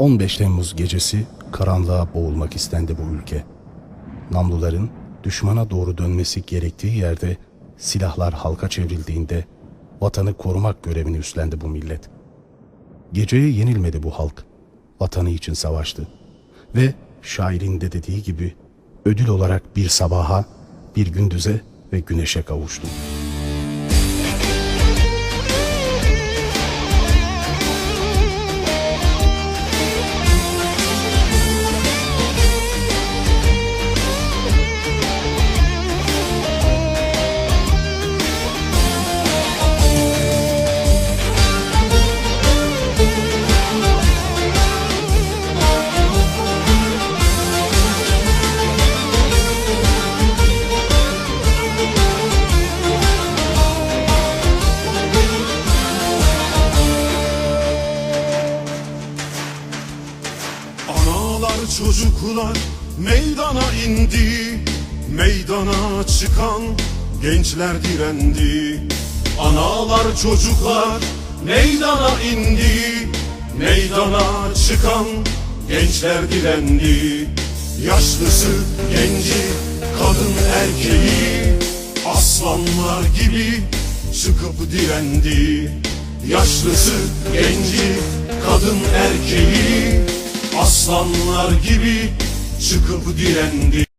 15 Temmuz gecesi karanlığa boğulmak istendi bu ülke. Namluların düşmana doğru dönmesi gerektiği yerde silahlar halka çevrildiğinde vatanı korumak görevini üstlendi bu millet. Geceye yenilmedi bu halk. Vatanı için savaştı. Ve şairin de dediği gibi ödül olarak bir sabaha, bir gündüze ve güneşe kavuştu. Analar çocuklar meydana indi. Meydana çıkan gençler direndi. Analar çocuklar meydana indi. Meydana çıkan gençler direndi. Yaşlısı, genci, kadın erkeği Aslanlar gibi çıkıp direndi. Yaşlısı, genci, kadın erkeği Aslanlar gibi çıkıp direndi